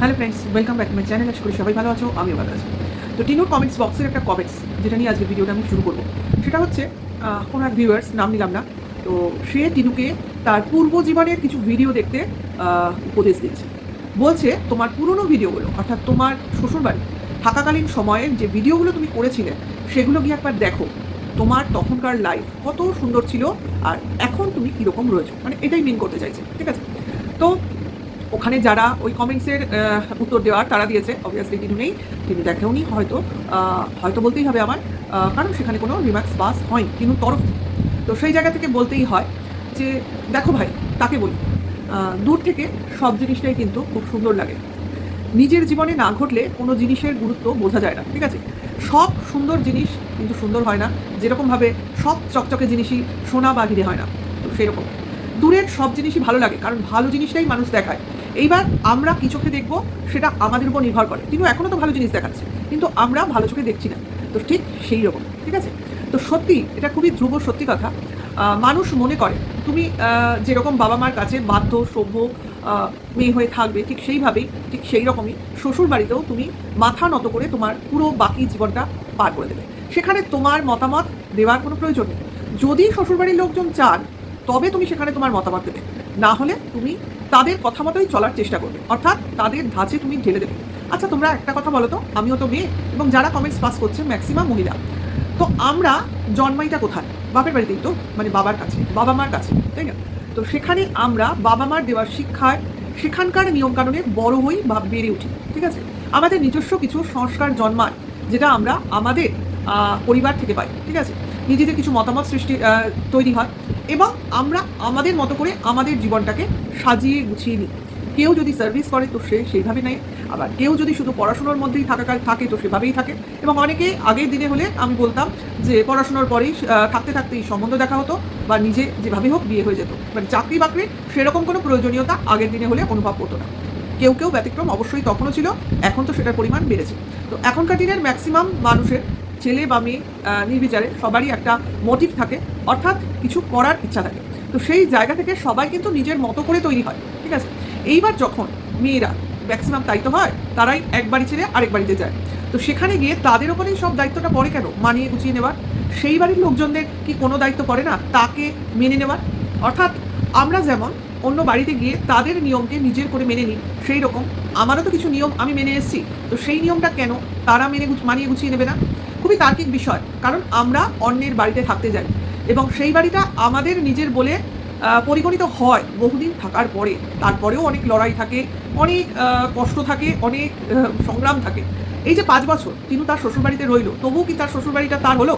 Hello friends welcome back my channel আশা করি সবাই ভালো আছো, আমিও ভালো আছি। তো টিনুর কমেন্টস বক্সের একটা কমেন্টস যেটা নিয়ে আজকে ভিডিওটা আমি শুরু করব। সেটা হচ্ছে কোনো এক ভিউয়ার্স নাম নিলাম না, তো সে টিনুকে তার পূর্ব জীবনের কিছু ভিডিও দেখতে উপদেশ দিচ্ছে। বলছে, তোমার পুরনো ভিডিওগুলো অর্থাৎ তোমার শ্বশুরবাড়ি, থাকাকালীন সময়ের যে ভিডিওগুলো তুমি করেছিলে, সেগুলো গিয়ে একবার দেখো। তোমার তখনকার লাইফ কত সুন্দর ছিল, আর এখন তুমি কীরকম রয়েছো? মানে এটাই মিন করতে চাইছে, ঠিক আছে? তো ওখানে যারা ওই কমেন্টসের উত্তর দেওয়ার তারা দিয়েছে অবভিয়াসলি তিনি নেই তিনি দেখেওনি হয়তো হয়তো বলতেই হবে আমার কারণ সেখানে কোনো রিমার্কস পাস হয়নি কিন্তু তরফ তো সেই জায়গা থেকে বলতেই হয় যে, দেখো ভাই, তাকে বলি দূর থেকে সব জিনিসটাই কিন্তু খুব সুন্দর লাগে। নিজের জীবনে না ঘটলে কোনো জিনিসের গুরুত্ব বোঝা যায় না, ঠিক আছে? সব সুন্দর জিনিস কিন্তু সুন্দর হয় না, যেরকমভাবে সব চকচকে জিনিসই সোনা বা হিরে হয় না, তো সেরকম। দূরের সব জিনিসই ভালো লাগে, কারণ ভালো জিনিসটাই মানুষ দেখায়। এইবার আমরা কি চোখে দেখব, সেটা আমাদের উপর নির্ভর করে। কিন্তু এখনও তো ভালো জিনিস দেখাচ্ছে। কিন্তু আমরা ভালো চোখে দেখছি না। তো ঠিক সেই রকম, ঠিক আছে? তো সত্যি, এটা খুবই ধ্রুব সত্যি কথা। মানুষ মনে করে, তুমি যেরকম বাবা মার কাছে বাধ্য, সভ্য মেয়ে হয়ে থাকবে, ঠিক সেইভাবেই, ঠিক সেই রকমই শ্বশুর বাড়িতেও তুমি মাথা নত করে তোমার পুরো বাকি জীবনটা পার করে দেবে। সেখানে তোমার মতামত দেওয়ার কোনো প্রয়োজন নেই। যদি শ্বশুরবাড়ির লোকজন চান, তবে তুমি সেখানে তোমার মতামত দেবে। না হলে তুমি তাদের কথা মতোই চলার চেষ্টা করবে। অর্থাৎ তাদের ধাঁচে তুমি ঢেলে দেবে। আচ্ছা তোমরা একটা কথা বলো তো, আমিও তো মেয়ে এবং যারা কমেন্টস পাস করছে ম্যাক্সিমাম মহিলা। তো আমরা জন্মাইটা কোথায়? বাপের বাড়িতেই তো মানে বাবার কাছে, বাবা মার কাছে, তাই না? তো সেখানে আমরা বাবা মার দেওয়ার শিক্ষায়, সেখানকার নিয়মকানুনে বড় হই বা বেড়ে উঠি, ঠিক আছে? আমাদের নিজস্ব কিছু সংস্কার জন্মায়, যেটা আমরা আমাদের পরিবার থেকে পাই, ঠিক আছে? নিজেদের কিছু মতামত সৃষ্টি তৈরি হয়। এবং আমরা আমাদের মতো করে আমাদের জীবনটাকে সাজিয়ে গুছিয়ে নিই। কেউ যদি সার্ভিস করে, তো সে সেইভাবে নেয়। আবার কেউ যদি শুধু পড়াশোনার মধ্যেই থাকাকাল থাকে, তো সেভাবেই থাকে। এবং অনেকে আগের দিনে হলে আমি বলতাম যে, পড়াশোনার পরেই থাকতে থাকতেই সম্বন্ধ দেখা হতো বা নিজে যেভাবে হোক বিয়ে হয়ে যেত। মানে চাকরি বাকরির সেরকম কোনো প্রয়োজনীয়তা আগের দিনে হলে অনুভব হতো না। কেউ কেউ ব্যতিক্রম অবশ্যই তখনও ছিল, এখন তো সেটার পরিমাণ বেড়েছে। তো এখনকার দিনের ম্যাক্সিমাম মানুষের ছেলে বা মেয়ে নির্বিচারে সবারই একটা মোটিভ থাকে, অর্থাৎ কিছু করার ইচ্ছা থাকে। তো সেই জায়গা থেকে সবাই কিন্তু নিজের মতো করে তৈরি হয়, ঠিক আছে? এইবার যখন মেয়েরা ম্যাক্সিমাম তাই তো হয়, তারাই এক বাড়ি ছেড়ে আরেক বাড়িতে যায়। তো সেখানে গিয়ে তাদের ওপরেই সব দায়িত্বটা পড়ে কেন? মানিয়ে গুছিয়ে নেওয়ার। সেই বাড়ির লোকজনদের কি কোনো দায়িত্ব পড়ে না? তাকে মেনে নেওয়ার। অর্থাৎ আমরা যেমন অন্য বাড়িতে গিয়ে তাদের নিয়মকে নিজের করে মেনে নিই সেই রকম আমারও তো কিছু নিয়ম আমি মেনে এসেছি। তো সেই নিয়মটা কেন তারা মেনে মানিয়ে গুছিয়ে নেবে না? খুবই তার্কিক বিষয়, কারণ আমরা অন্যের বাড়িতে থাকতে যাই এবং সেই বাড়িটা আমাদের নিজের বলে পরিগণিত হয় বহুদিন থাকার পরে। তারপরেও অনেক লড়াই থাকে, অনেক কষ্ট থাকে, অনেক সংগ্রাম থাকে। এই যে পাঁচ বছর তিনি তার শ্বশুরবাড়িতে রইল, তবুও কি তার শ্বশুরবাড়িটা তার হলো?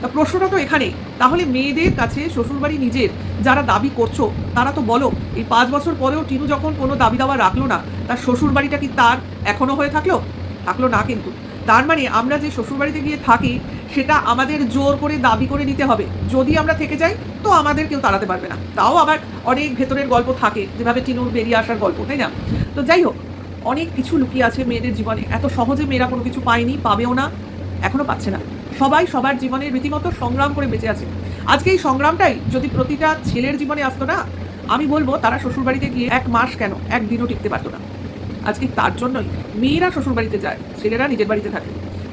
তা প্রশ্নটা তো এখানেই। তাহলে মেয়েদের কাছে শ্বশুরবাড়ি নিজের, যারা দাবি করছ, তারা তো বলো, এই পাঁচ বছর পরেও টিনু যখন কোনো দাবি দাওয়া রাখল না, তার শ্বশুরবাড়িটা কি তার এখনও হয়ে থাকল? থাকল না কিন্তু। তার মানে আমরা যে শ্বশুরবাড়িতে গিয়ে থাকি, সেটা আমাদের জোর করে দাবি করে নিতে হবে। যদি আমরা থেকে যাই, তো আমাদের কেউ তাড়াতে পারবে না। তাও আবার অনেক ভেতরের গল্প থাকে, যেভাবে চিনুর বেরিয়ে আসার গল্প, তাই না? তো যাই হোক, অনেক কিছু লুকিয়ে আছে মেয়েদের জীবনে। এত সহজে মেয়েরা কোনো কিছু পায়নি, পাবেও না, এখনও পাচ্ছে না। সবাই সবার জীবনে রীতিমতো সংগ্রাম করে বেঁচে আছে। আজকে এই সংগ্রামটাই যদি প্রতিটা ছেলের জীবনে আসতো না, আমি বলব তারা শ্বশুরবাড়িতে গিয়ে এক মাস কেন, একদিনও টিকতে পারতো না। আজকে তার জন্যই মেয়েরা শ্বশুরবাড়িতে যায়, ছেলেরা নিজের বাড়িতে থাকে।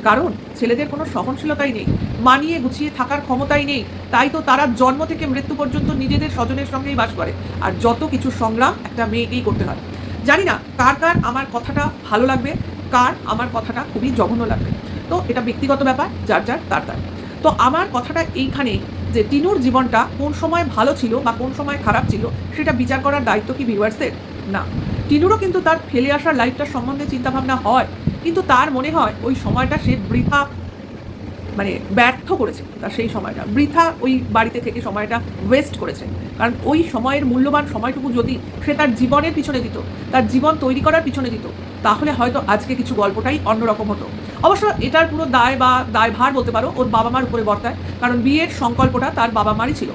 কারণ ছেলেদের কোনো সহনশীলতাই নেই, মানিয়ে গুছিয়ে থাকার ক্ষমতাই নেই। তাই তো তারা জন্ম থেকে মৃত্যু পর্যন্ত নিজেদের স্বজনের সঙ্গেই বাস করে। আর যত কিছু সংগ্রাম একটা মেয়েকেই করতে হয়। জানি না কার কার আমার কথাটা ভালো লাগবে, কার আমার কথাটা খুবই জঘন্য লাগবে। তো এটা ব্যক্তিগত ব্যাপার, যার যার তার তার। তো আমার কথাটা এইখানে যে টিনুর জীবনটা কোন সময় ভালো ছিল বা কোন সময় খারাপ ছিল, সেটা বিচার করার দায়িত্ব কি ভিউয়ার্সদের না। টিনুরও কিন্তু তার ফেলে আসার লাইফটার সম্বন্ধে চিন্তাভাবনা হয়, কিন্তু তার মনে হয় ওই সময়টা সে বৃথা মানে ব্যর্থ করেছে তার সেই সময়টা। বৃথা ওই বাড়িতে থেকে সময়টা ওয়েস্ট করেছে। কারণ ওই সময়ের মূল্যবান সময়টুকু যদি সে তার জীবনের পিছনে দিত, তার জীবন তৈরি করার পিছনে দিত, তাহলে হয়তো আজকে কিছু গল্পটাই অন্যরকম হতো। অবশ্য এটার পুরো দায় বা দায়ভার বলতে পারো, ওর বাবা মার উপরে বর্তায়, কারণ বিয়ের সংকল্পটা তার বাবা মারই ছিল।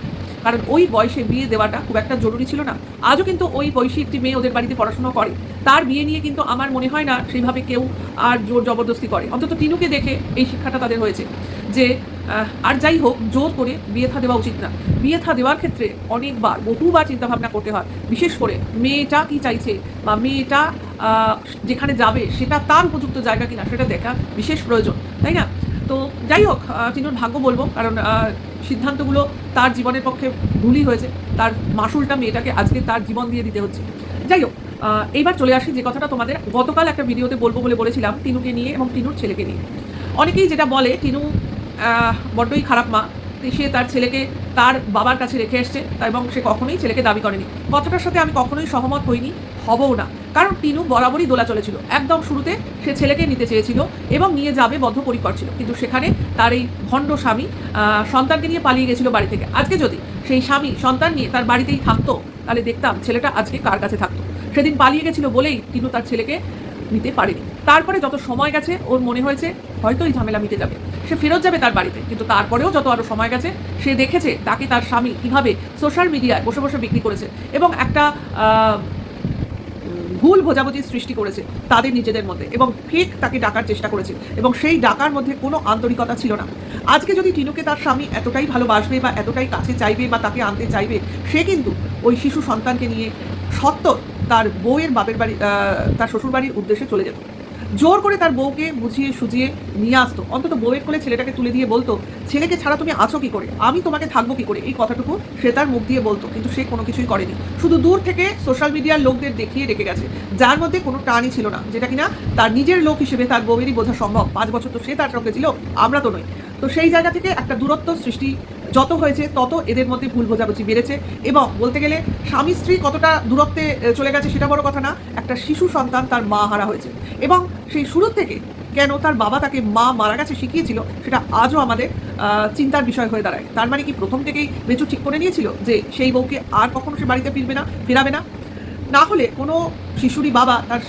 কারণ ওই বয়সে বিয়ে দেওয়াটা খুব একটা জরুরি ছিল না। আজও কিন্তু ওই বয়সী একটি মেয়ে ওদের বাড়িতে পড়াশোনা করে। তার বিয়ে নিয়ে কিন্তু আমার মনে হয় না সেইভাবে কেউ আর জোর জবরদস্তি করে। অন্তত টিনুকে দেখে এই শিক্ষাটা তাদের হয়েছে যে আর যাই হোক, জোর করে বিয়ে থা দেওয়া উচিত না। বিয়ে থা দেওয়ার ক্ষেত্রে অনেকবার, বহুবার চিন্তাভাবনা করতে হয়। বিশেষ করে মেয়েটা কি চাইছে বা মেয়েটা যেখানে যাবে সেটা তার উপযুক্ত জায়গা কিনা সেটা দেখা বিশেষ প্রয়োজন, তাই না? তো যাই হোক টিনুর ভাগ্য বলব, কারণ সিদ্ধান্তগুলো তার জীবনের পক্ষে ভুলই হয়েছে। তার মাসুলটা মেয়েটাকে আজকে তার জীবন দিয়ে দিতে হচ্ছে। যাই হোক এইবার চলে আসি যে কথাটা তোমাদের গতকাল একটা ভিডিওতে বলব বলে বলেছিলাম টিনুকে নিয়ে এবং টিনুর ছেলেকে নিয়ে। অনেকেই যেটা বলে, টিনু বড্ডই খারাপ মা। সে তার ছেলেকে তার বাবার কাছে রেখে এসছে এবং সে কখনোই ছেলেকে দাবি করেনি। কথাটার সাথে আমি কখনোই সহমত হইনি। হবও না। কারণ টিনু বরাবরই দোলা চলেছিল। একদম শুরুতে সে ছেলেকে নিতে চেয়েছিল এবং নিয়ে যাবে বদ্ধপরিকর ছিল। কিন্তু সেখানে তার এই ভণ্ড স্বামী সন্তানকে নিয়ে পালিয়ে গেছিল বাড়ি থেকে। আজকে যদি সেই স্বামী সন্তান নিয়ে তার বাড়িতেই থাকতো, তাহলে দেখতাম ছেলেটা আজকে কার কাছে থাকতো। সেদিন পালিয়ে গেছিল বলেই টিনু তার ছেলেকে নিতে পারেনি। তারপরে যত সময় গেছে, ওর মনে হয়েছে হয়তো এই ঝামেলা মিটে যাবে। সে ফেরত যাবে তার বাড়িতে, কিন্তু তারপরেও যত আরও সময় গেছে, সে দেখেছে তাকে তার স্বামী কীভাবে সোশ্যাল মিডিয়ায় বসে বসে বিক্রি করেছে। এবং একটা ভুল বোঝাবুঝির সৃষ্টি করেছে তাদের নিজেদের মধ্যে এবং ফেক তাকে ডাকার চেষ্টা করেছে এবং সেই ডাকার মধ্যে কোনো আন্তরিকতা ছিল না। আজকে যদি টিনুকে তার স্বামী এতটাই ভালোবাসবে বা এতটাই কাছে চাইবে বা তাকে আনতে চাইবে, সে কিন্তু ওই শিশু সন্তানকে নিয়ে সত্তর তার বউয়ের বাপের বাড়ি তার শ্বশুরবাড়ির উদ্দেশ্যে চলে যেত। জোর করে তার বউকে বুঝিয়ে সুজিয়ে নিয়ে আসতো। অন্তত বউয়ের কোলে ছেলেটাকে তুলে দিয়ে বলতো, ছেলেকে ছাড়া তুমি আছো কি করে? আমি তোমাকে থাকব কি করে? এই কথাটুকু সে তার মুখ দিয়ে বলতো, কিন্তু সে কোনো কিছুই করেনি। শুধু দূর থেকে সোশ্যাল মিডিয়ার লোকদের দেখিয়ে রেখে গেছে, যার মধ্যে কোনো টানই ছিল না, যেটা কিনা তার নিজের লোক হিসেবে তার বউয়েরই বোঝা সম্ভব। পাঁচ বছর তো সে তার সঙ্গে ছিল, আমরা তো নই। তো সেই জায়গা থেকে একটা দূরত্ব সৃষ্টি যত হয়েছে, তত এদের মধ্যে ভুল বোঝাবুঝি বেড়েছে এবং বলতে গেলে স্বামী স্ত্রী কতটা দূরত্বে চলে গেছে সেটা বড় কথা না, একটা শিশু সন্তান তার মা হারা হয়েছে এবং সেই শুরু থেকে কেন তার বাবা তাকে মা মারা গেছে শিখিয়েছিল, সেটা আজও আমাদের চিন্তার বিষয় হয়ে দাঁড়ায়। তার মানে কি প্রথম থেকেই বেচু ঠিক করে নিয়েছিল যে সেই বউকে আর কখনো সে বাড়িতে ফিরবে না, ফেরাবে না? না হলে কোনো শিশুরই বাবা তার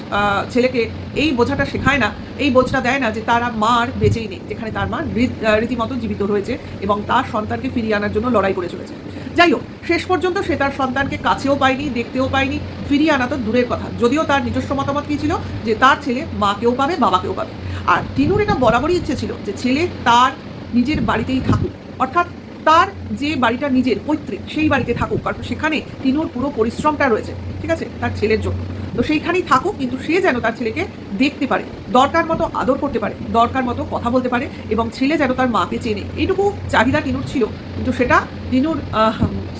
ছেলেকে এই বোঝাটা শেখায় না, এই বোঝটা দেয় না যে তার আর মা আর বেঁচেই নেই, যেখানে তার মা রীত- রীতিমতো জীবিত রয়েছে এবং তার সন্তানকে ফিরিয়ে আনার জন্য লড়াই করে চলেছে। যাই হোক, শেষ পর্যন্ত সে তার সন্তানকে কাছেও পায়নি, দেখতেও পায়নি, ফিরিয়ে আনা তো দূরের কথা। যদিও তার নিজস্ব মতামত কী ছিল? যে তার ছেলে মাকেও পাবে, বাবাকেও পাবে। আর টিনুর এটা বরাবরই ইচ্ছে ছিল যে ছেলে তার নিজের বাড়িতেই থাকুক। অর্থাৎ তার যে বাড়িটা নিজের, পৈতৃক, সেই বাড়িতে থাকুক। কারণ সেখানে টিনুর পুরো পরিশ্রমটা রয়েছে। ঠিক আছে? তার ছেলের জন্য। তো সেইখানেই থাকুক, কিন্তু সে যেন তার ছেলেকে দেখতে পারে, দরকার মতো আদর করতে পারে, দরকার মতো কথা বলতে পারে, এবং ছেলে যেন তার মাকে চেনে। এইটুকু চাহিদা টিনুর ছিল, কিন্তু সেটা টিনুর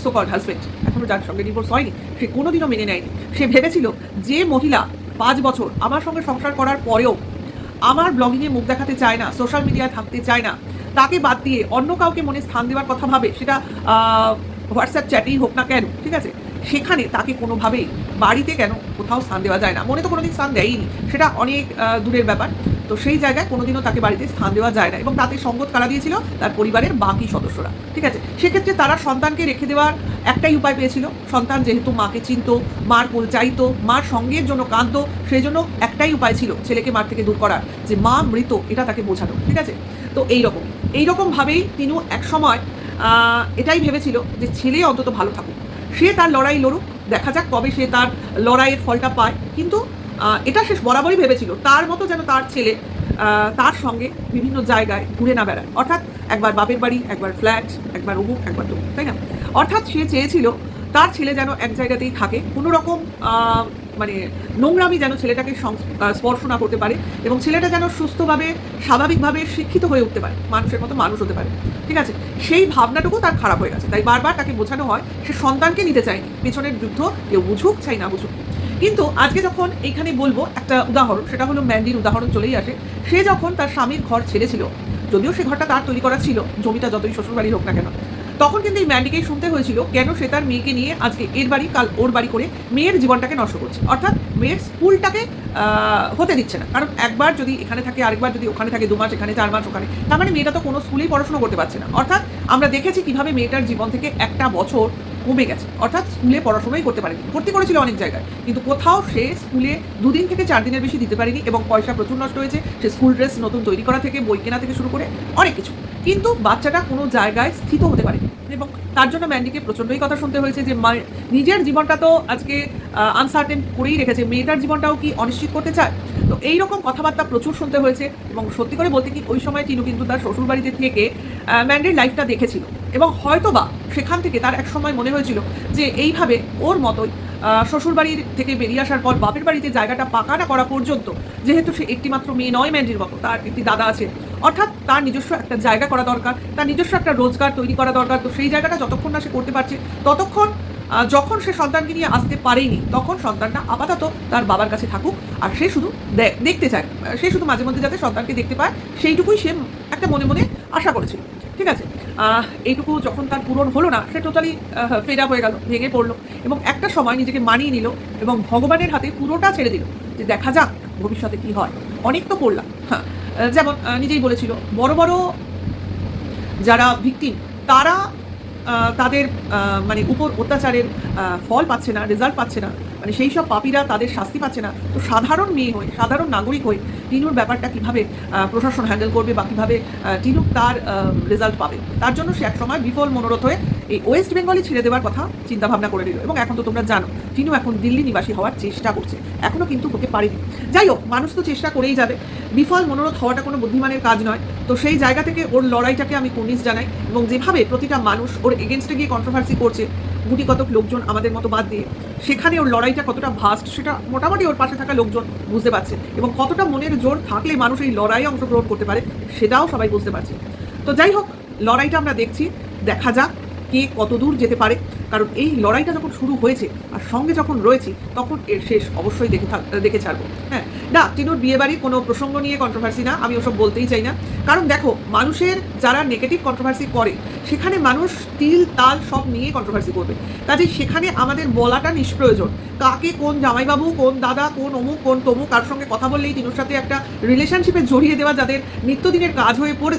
সোকল হাজবেন্ড এখনও যার সঙ্গে ডিভোর্স হয়নি, সে কোনোদিনও মেনে নেয়নি। সে ভেবেছিল যে মহিলা পাঁচ বছর আমার সঙ্গে সংসার করার পরেও আমার ব্লগিংয়ে মুখ দেখাতে চায় না সোশ্যাল মিডিয়ায় থাকতে চায় না তাকে বাদ দিয়ে অন্য কাউকে মনে স্থান দেওয়ার কথা ভাবে, সেটা হোয়াটসঅ্যাপ চ্যাটেই হোক না কেন, ঠিক আছে? সেখানে তাকে কোনোভাবেই বাড়িতে কেন কোথাও স্থান দেওয়া যায় না। মনে তো কোনোদিন স্থান দেয়ই নি সেটা অনেক দূরের ব্যাপার। তো সেই জায়গায় কোনোদিনও তাকে বাড়িতে স্থান দেওয়া যায় না এবং তাতে সঙ্গত কারা দিয়েছিল? তার পরিবারের বাকি সদস্যরা, ঠিক আছে? সেক্ষেত্রে তারা সন্তানকে রেখে দেওয়ার একটাই উপায় পেয়েছিল। সন্তান যেহেতু মাকে চিনত, মার কোল চাইতো মার সঙ্গের জন্য কাঁদতো, সেই জন্য একটাই উপায় ছিল ছেলেকে মার থেকে দূর করার, যে মা মৃত, এটা তাকে বোঝানো, ঠিক আছে? তো এইরকম এইরকমভাবেই তিনিও একসময় এটাই ভেবেছিল যে ছেলে অন্তত ভালো থাকুক। সে তার লড়াই লড়ুক, দেখা যাক কবে সে তার লড়াইয়ের ফলটা পায়। কিন্তু এটা সে বরাবরই ভেবেছিল, তার মতো যেন তার ছেলে তার সঙ্গে বিভিন্ন জায়গায় ঘুরে না বেড়ায়। অর্থাৎ একবার বাপের বাড়ি, একবার ফ্ল্যাট, একবার অমুক, একবার তমুক, তাই না? অর্থাৎ সে চেয়েছিল তার ছেলে যেন এক জায়গাতেই থাকে। কোনো রকম মানে নোংরামি যেন ছেলেটাকে স্পর্শ না করতে পারে এবং ছেলেটা যেন সুস্থভাবে, স্বাভাবিকভাবে শিক্ষিত হয়ে উঠতে পারে, মানুষের মতো মানুষ হতে পারে, ঠিক আছে? সেই ভাবনাটুকু তার খারাপ হয়ে গেছে, তাই বারবার তাকে বোঝানো হয়, সে সন্তানকে নিতে চায়নি, পেছনের যুদ্ধ কেউ বুঝুক চাই না বুঝুক। কিন্তু আজকে যখন এইখানে বলব একটা উদাহরণ, সেটা হলো ম্যান্ডির উদাহরণ চলেই আসে, সে যখন তার স্বামীর ঘর ছেড়েছিল, যদিও সে ঘরটা তার তৈরি করা ছিল, জমিটা যতই শ্বশুরবাড়ি হোক না কেন তখন কিন্তু এই ম্যান্ডিকেই শুনতে হয়েছিল কেন সে তার মেয়েকে নিয়ে আজকে এর বাড়ি, কাল ওর বাড়ি করে মেয়ের জীবনটাকে নষ্ট করছে। অর্থাৎ মেয়ের স্কুলটাকে হতে দিচ্ছে না। কারণ একবার যদি এখানে থাকে, আরেকবার যদি ওখানে থাকে দু মাস এখানে চার মাস ওখানে, তার মানে মেয়েটা তো কোনো স্কুলেই পড়াশোনা করতে পারছে না। অর্থাৎ আমরা দেখেছি কীভাবে মেয়েটার জীবন থেকে একটা বছর কমে গেছে। অর্থাৎ স্কুলে পড়াশোনাই করতে পারেনি। ভর্তি করেছিল অনেক জায়গায়। কিন্তু কোথাও সে স্কুলে দুদিন থেকে চার দিনের বেশি দিতে পারেনি এবং পয়সা প্রচুর নষ্ট হয়েছে। সে স্কুল ড্রেস নতুন তৈরি করা থেকে, বই কেনা থেকে শুরু করে অনেক কিছু। কিন্তু বাচ্চাটা কোনো জায়গায় স্থিত হতে পারেনি। এবং তার জন্য ম্যান্ডিকে প্রচণ্ডই কথা শুনতে হয়েছে যে নিজের জীবনটা তো আজকে আনসার্টেন করেই রেখেছে। মেয়েটার জীবনটাও কি অনিশ্চিত করতে চায়? তো এই রকম কথাবার্তা প্রচুর শুনতে হয়েছে এবং সত্যি করে বলতে কি ওই সময় টিনু কিন্তু তার শ্বশুরবাড়িতে থেকে ম্যান্ডের লাইফটা দেখেছিল এবং হয়তোবা সেখান থেকে তার এক সময় মনে হয়েছিল যে এইভাবে ওর মতোই শ্বশুরবাড়ির থেকে বেরিয়ে আসার পর বাপের বাড়িতে জায়গাটা পাকা না করা পর্যন্ত, যেহেতু সে একটিমাত্র মেয়ে নয় ম্যান্ডির মতো, তার একটি দাদা আছে অর্থাৎ তার নিজস্ব একটা জায়গা করা দরকার, তার নিজস্ব একটা রোজগার তৈরি করা দরকার। তো সেই জায়গাটা যতক্ষণ না সে করতে পারছে, ততক্ষণ যখন সে সন্তানকে নিয়ে আসতে পারেনি, তখন সন্তানটা আপাতত তার বাবার কাছে থাকুক আর সে শুধু দেখতে চায়। সে শুধু মাঝে মধ্যে যাতে সন্তানকে দেখতে পায়, সেইটুকুই সে একটা মনে মনে আশা করেছিল। ঠিক আছে? এইটুকু যখন তার পূরণ হলো না, সে টোটালি আপ হয়ে গেল, ভেঙে পড়ল এবং একটা সময় নিজেকে মানিয়ে নিল এবং ভগবানের হাতে পুরোটা ছেড়ে দিল যে দেখা যাক ভবিষ্যতে কি হয়। অনেক তো করলাম হ্যাঁ। যেমন নিজেই বলেছিল, বড় বড় যারা ভিক্টিম তারা তাদের মানে উপর অত্যাচারের ফল পাচ্ছে না রেজাল্ট পাচ্ছে না। মানে সেই সব পাপীরা তাদের শাস্তি পাচ্ছে না। তো সাধারণ মেয়ে হয়ে, সাধারণ নাগরিক হয়ে টিনুর ব্যাপারটা কীভাবে প্রশাসন হ্যান্ডেল করবে বা কীভাবে টিনু তার রেজাল্ট পাবে? তার জন্য সে একসময় বিফল মনোরথ হয়ে এই ওয়েস্ট বেঙ্গলে ছেড়ে দেওয়ার কথা চিন্তা ভাবনা করে নিল। এবং এখন তো তোমরা জানো, টিনু এখন দিল্লি নিবাসী হওয়ার চেষ্টা করছে। এখনও কিন্তু হতে পারেনি। যাই হোক, মানুষ তো চেষ্টা করেই যাবে। বিফল মনোরথ হওয়াটা কোনো বুদ্ধিমানের কাজ নয়। তো সেই জায়গা থেকে ওর লড়াইটাকে আমি কুর্নিশ জানাই। এবং যেভাবে প্রতিটা মানুষ ওর এগেনস্টে গিয়ে কন্ট্রোভার্সি করছে গুটি কতক লোকজন আমাদের মতো বাদ দিয়ে সেখানে ওর লড়াইটা কতটা ভাস্ট সেটা মোটামুটি ওর পাশে থাকা লোকজন বুঝতে পারছে এবং কতটা মনের জোর থাকলে মানুষ এই লড়াইয়ে অংশগ্রহণ করতে পারে সেটাও সবাই বুঝতে পারছে। তো যাই হোক, লড়াইটা আমরা দেখছি, দেখা যাক কে কত দূর যেতে পারে। কারণ এই লড়াইটা যখন শুরু হয়েছে আর সঙ্গে যখন রয়েছি, তখন এর শেষ অবশ্যই দেখে থাক দেখে ছাড়বো। হ্যাঁ না, টিনুর বিয়ে বাড়ির কোনো প্রসঙ্গ নিয়ে কন্ট্রোভার্সি না, আমি ওসব বলতেই চাই না। কারণ দেখো, মানুষের যারা নেগেটিভ কন্ট্রোভার্সি করে, সেখানে মানুষ তিল, তাল সব নিয়ে কন্ট্রোভার্সি করবে। কাজে সেখানে আমাদের বলাটা নিষ্প্রয়োজন। কাকে কোন জামাইবাবু, কোন দাদা, কোন অমুক, কোন তমুক, কার সঙ্গে কথা বললেই তিনুর সাথে একটা রিলেশনশিপে জড়িয়ে দেওয়া যাদের নিত্যদিনের কাজ হয়ে পড়ে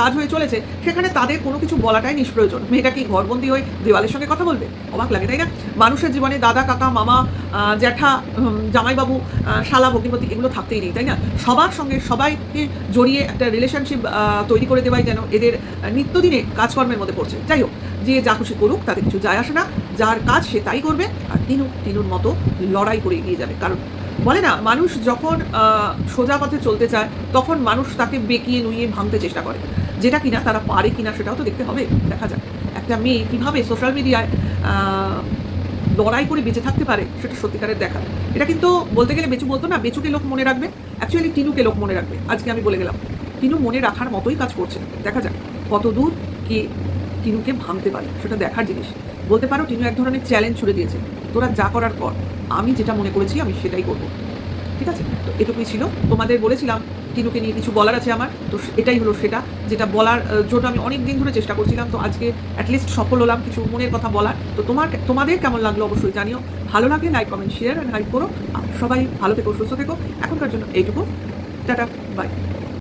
কাজ হয়ে চলেছে, সেখানে তাদের কোনো কিছু বলাটাই নিষ্প্রয়োজন। মেয়েটা কি ঘরবন্দি হয়ে দেওয়ালের সঙ্গে কথা বলবে? অবাক লাগে, তাই না? মানুষের জীবনে দাদা, কাকা, মামা জ্যাঠা জামাইবাবু শালা ভগিমতি এগুলো থাকতেই নেই, তাই না? সবার সঙ্গে সবাইকে জড়িয়ে একটা রিলেশনশিপ তৈরি করে দেওয়াই যেন এদের নিত্যদিনে কাজকর্মের মধ্যে পড়ছে। যাই হোক, যে যা খুশি করুক, তাতে কিছু যায় আসে না। যার কাজ সে তাই করবে, আর তিনু, তিনুর মতো লড়াই করে এগিয়ে যাবে। কারণ বলে না, মানুষ যখন সোজা পথে চলতে চায়, তখন মানুষ তাকে বেঁকিয়ে, নুইয়ে ভাঙতে চেষ্টা করে। যেটা কিনা তারা পারে কিনা সেটাও তো দেখতে হবে। দেখা যাক। একটা মেয়ে কীভাবে সোশ্যাল মিডিয়ায় লড়াই করে বেঁচে থাকতে পারে, সেটা সত্যিকারের দেখা। এটা কিন্তু বলতে গেলে বেচু বলতো না, বেচুকে লোক মনে রাখবে অ্যাকচুয়ালি টিনুকে লোক মনে রাখবে, আজকে আমি বলে গেলাম। টিনু মনে রাখার মতোই কাজ করছে, দেখা যাক কত দূর কে টিনুকে ভাঙতে পারে, সেটা দেখার জিনিস। বলতে পারো টিনু এক ধরনের চ্যালেঞ্জ ছুড়ে দিয়েছে, তোরা যা করার পর আমি যেটা মনে করেছি আমি সেটাই করব। ঠিক আছে? তো এটুকুই ছিল। তোমাদের বলেছিলাম টিনুকে নিয়ে কিছু বলার আছে আমার। তো এটাই হলো সেটা, যেটা বলার জন্য আমি অনেক দিন ধরে চেষ্টা করছিলাম। তো আজকে অ্যাটলিস্ট সফল হলাম কিছু মনের কথা বলার। তো তোমার তোমাদের কেমন লাগল অবশ্যই জানিও। ভালো লাগলে like comment share and hike করো। সবাই ভালো থেকো, সুস্থ থেকো। এখনকার জন্য এইটুকু। Tata bye